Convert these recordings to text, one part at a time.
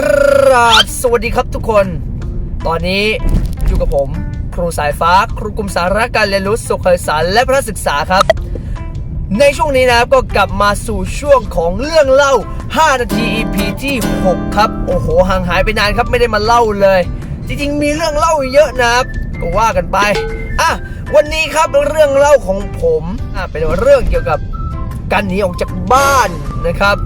กราบสวัสดีครับทุกคน ตอนนี้อยู่กับผม ครูสายฟ้า ครูกลุ่มสาระการเรียนรู้สุขศาสตร์และพระศึกษาครับ ในช่วงนี้นะครับก็กลับมาสู่ช่วงของเรื่องเล่า 5 นาที EP ที่ 6 ครับ โอ้โหห่างหายไปนานครับไม่ได้มาเล่าเลย จริงๆ มีเรื่องเล่าเยอะนะครับก็ว่ากันไปอะวันนี้ครับเรื่องเล่าของผมอะเป็นเรื่องเกี่ยวกับการหนีออกจากบ้านนะครับ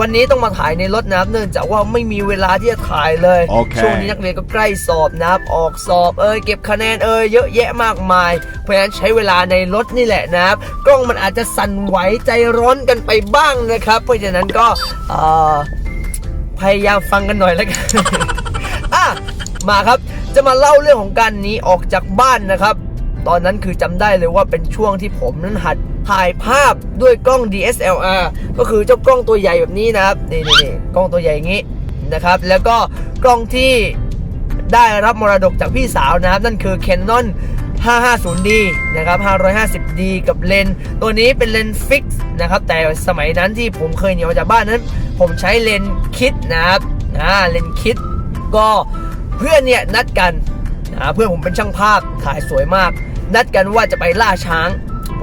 วันนี้ต้องมาถ่ายในรถนะครับเนื่องจากว่าไม่มีเวลาที่จะถ่ายเลยโอเค ช่วงนี้นักเรียนก็ใกล้สอบนะครับออกสอบเอยเก็บคะแนนเอยเยอะแยะมากมาย เพราะฉะนั้นใช้เวลาในรถนี่แหละนะครับกล้องมันอาจจะสั่นไหวใจร้อนกันไปบ้างนะครับ เพราะฉะนั้นก็เอ่อพยายามฟังกันหน่อยแล้วกัน อะมาครับจะมาเล่าเรื่องของการหนีออกจากบ้านนะครับ ตอนนั้นคือจำได้เลยว่าเป็นช่วงที่ผมนั้นหัด ถ่ายภาพด้วยกล้อง DSLR ก็คือเจ้ากล้องตัวใหญ่แบบนี้นะครับนี่นี่กล้องตัวใหญ่อย่างนี้นะครับ แล้วก็กล้องที่ได้รับมรดกจากพี่สาวนะครับ นั่นคือ Canon 550D นะครับ 550D กับเลนส์ตัวนี้เป็นเลนส์ฟิกซ์นะครับ แต่สมัยนั้นที่ผมเคยหนีออกจากบ้านนั้น ผมใช้เลนส์คิดนะครับอ่าเลนส์คิดก็เพื่อนเนี่ยนัดกันนะเพื่อนผมเป็นช่างภาพถ่ายสวยมาก นัดกันว่าจะไปล่าช้าง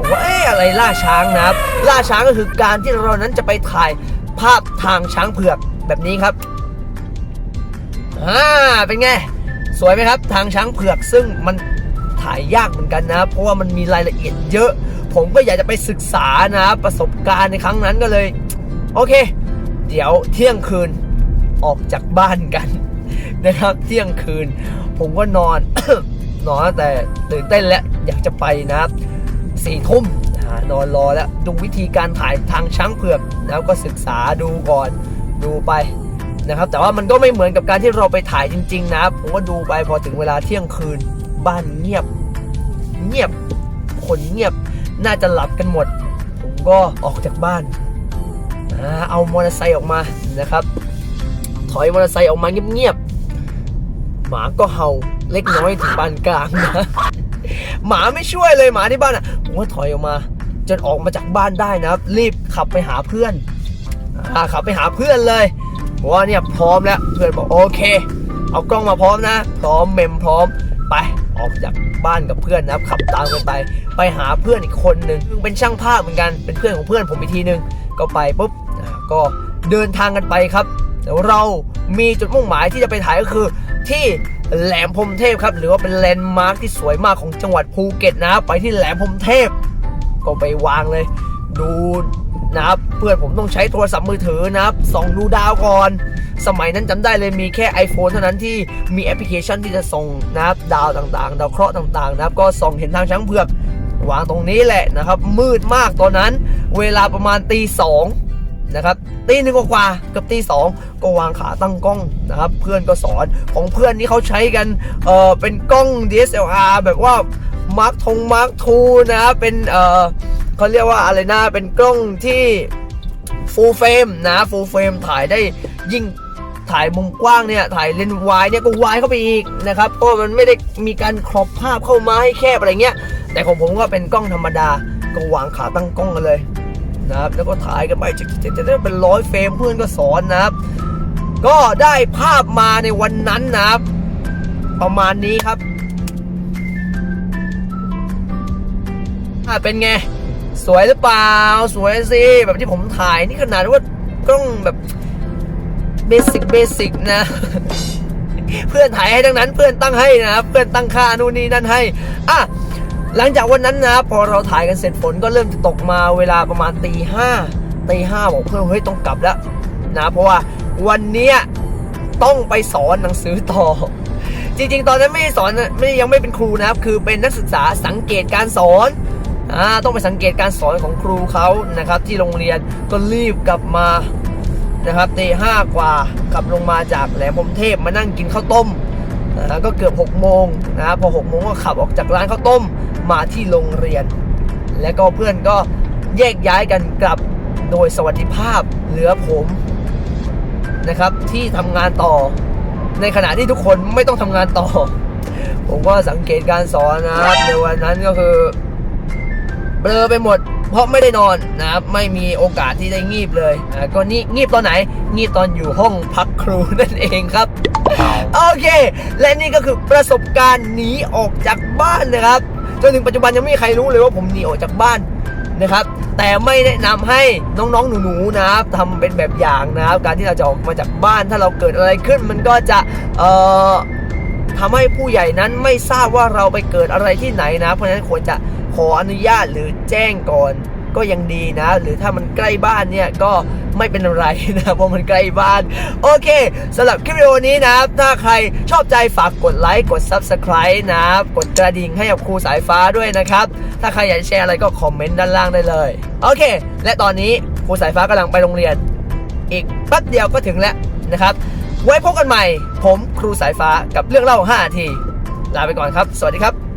ผมว่าเอ๊ะอะไรล่าช้างนะครับ ล่าช้างก็คือการที่เรานั้นจะไปถ่ายภาพทางช้างเผือกแบบนี้ครับอ่าเป็นไงสวยไหมครับ ทางช้างเผือกซึ่งมันถ่ายยากเหมือนกันนะครับเพราะว่ามันมีรายละเอียดเยอะ ผมก็อยากจะไปศึกษานะครับประสบการณ์ในครั้งนั้นก็เลย โอเค เดี๋ยวเที่ยงคืนออกจากบ้านกันนะครับเที่ยงคืน ผมก็นอน นอนแต่ตื่นเต้นแล้วอยากจะไปนะครับ สี่ทุ่มนอนรอแล้วดูวิธีการถ่ายทางช้างเผือกนะครับก็ศึกษาดูก่อนดูไปนะครับ แต่ว่ามันก็ไม่เหมือนกับการที่เราไปถ่ายจริง ๆ นะผมก็ดูไปพอถึงเวลาเที่ยงคืน บ้านเงียบ เงียบคนเงียบน่าจะหลับกันหมด ผมก็ออกจากบ้านเอามอเตอร์ไซค์ออกมานะครับ ถอยมอเตอร์ไซค์ออกมาเงียบๆหมาก็เห่าเล็กน้อยถึงปานกลางนะ หมาไม่ช่วยเลยหมาที่บ้านอะผมก็ถอยออกมา จนออกมาจากบ้านได้นะครับ รีบขับไปหาเพื่อนอ่าขับไปหาเพื่อนเลยว่าเนี่ยพร้อมแล้วเพื่อนบอกโอเค เอากล้องมาพร้อมนะ พร้อมเมมพร้อมไปออกจากบ้านกับเพื่อนนะครับขับตามกันไป ไปหาเพื่อนอีกคนหนึ่งเป็นช่างภาพเหมือนกันเป็นเพื่อนของเพื่อนผมอีกทีหนึ่งก็ไปปุ๊บก็เดินทางกันไปครับเรามีจุดมุ่งหมายที่จะไปถ่ายก็คือ ที่แหลมพรมเทพครับ หรือว่าเป็นแลนด์มาร์คที่สวยมากของจังหวัดภูเก็ตนะครับไปที่แหลมพรมเทพ ก็ไปวางเลย ดูนะครับเพื่อนผมต้องใช้โทรศัพท์มือถือนะครับส่องดูดาวก่อน สมัยนั้นจำได้เลยมีแค่ iPhone เท่านั้นที่มีแอปพลิเคชันที่จะส่งนะครับดาวต่างๆ ดาวเคราะห์ต่างๆ นะครับ ก็ส่องเห็นทางช้างเผือกวางตรงนี้แหละนะครับ มืดมากตอนนั้น เวลาประมาณตีสอง นะครับตีหนึ่งกว่าเกับตีสองก็วางขาตั้งกล้องนะครับ เพื่อนก็สอนของเพื่อนนี่เขาใช้กันเออเป็นกล้อง DSLR แบบว่ามาร์คทงมาร์คทูนะครับเป็นเออเขาเรียกว่าอะไรนะเป็นกล้องที่ฟูลเฟรมนะฟูลเฟรมถ่ายได้ยิ่งถ่ายมุมกว้างเนี่ยถ่ายเลนส์วายเนี่ยก็วายเข้าไปอีกนะครับเพราะมันไม่ได้มีการครอบภาพเข้ามาให้แคบอะไรเงี้ยแต่ของผมก็เป็นกล้องธรรมดาก็วางขาตั้งกล้องกันเลย นะครับแล้วก็ถ่ายกันไปจะจะจะเป็นร้อยเฟรมเพื่อนก็สอนนะครับ ก็ได้ภาพมาในวันนั้นนะครับ ประมาณนี้ครับอะเป็นไง สวยหรือเปล่า สวยสิแบบที่ผมถ่ายนี่ขนาดว่ากล้องแบบเบสิกเบสิกนะ เพื่อนถ่ายให้ทั้งนั้นเพื่อนตั้งให้นะครับ เพื่อนตั้งค่านู่นนี่นั่นให้อะ หลังจากวันนั้นนะพอเราถ่ายกันเสร็จฝนก็เริ่มจะตกมาเวลาประมาณตีห้าตีห้าบอกเพื่อนเฮ้ยต้องกลับแล้วนะเพราะว่าวันนี้ต้องไปสอนหนังสือต่อ จริงๆ ตอนนั้นไม่ได้สอนไม่ยังไม่เป็นครูนะครับ คือเป็นนักศึกษาสังเกตการสอนอ่าต้องไปสังเกตการสอนของครูเขานะครับ ที่โรงเรียนก็รีบกลับมานะครับตีห้ากว่าขับลงมาจากแหลมพรมเทพมานั่งกินข้าวต้มนะก็เกือบ6กโมงนะครับพอ6กโมงก็ขับออกจากร้านข้าวต้ม มาที่โรงเรียน และก็เพื่อนก็แยกย้ายกันกลับโดยสวัสดิภาพเหลือผมนะครับที่ทำงานต่อ ในขณะที่ทุกคนไม่ต้องทำงานต่อ ผมก็สังเกตการสอนนะครับในวันนั้นก็คือเบลอไปหมด เพราะไม่ได้นอนนะครับไม่มีโอกาสที่ได้งีบเลยอ่าก็นี่งีบตอนไหน งีบตอนอยู่ห้องพักครูนั่นเองครับ โอเค และนี่ก็คือประสบการณ์หนีออกจากบ้านนะครับ จนถึงปัจจุบันยังไม่มีใครรู้เลยว่าผมหนีออกจากบ้านนะครับ แต่ไม่แนะนำให้น้องๆหนูๆนะครับทำเป็นแบบอย่างนะครับ การที่เราจะออกมาจากบ้านถ้าเราเกิดอะไรขึ้น มันก็จะเอ่อทำให้ผู้ใหญ่นั้นไม่ทราบว่าเราไปเกิดอะไรที่ไหนนะ เพราะฉะนั้นควรจะขออนุญาตหรือแจ้งก่อน ก็ยังดีนะ หรือถ้ามันใกล้บ้านเนี่ยก็ไม่เป็นไรนะเพราะมันใกล้บ้าน โอเคสำหรับคลิปวิดีโอนี้นะครับถ้าใครชอบใจฝากกดไลค์กด Subscribe นะกดกระดิ่งให้กับครูสายฟ้าด้วยนะครับ ถ้าใครอยากแชร์อะไรก็คอมเมนต์ด้านล่างได้เลย โอเค และตอนนี้ครูสายฟ้ากำลังไปโรงเรียน อีกแป๊บเดียวก็ถึงแล้วนะครับ ไว้พบกันใหม่ ผมครูสายฟ้ากับเรื่องเล่า5นาทีลาไปก่อนครับ สวัสดีครับ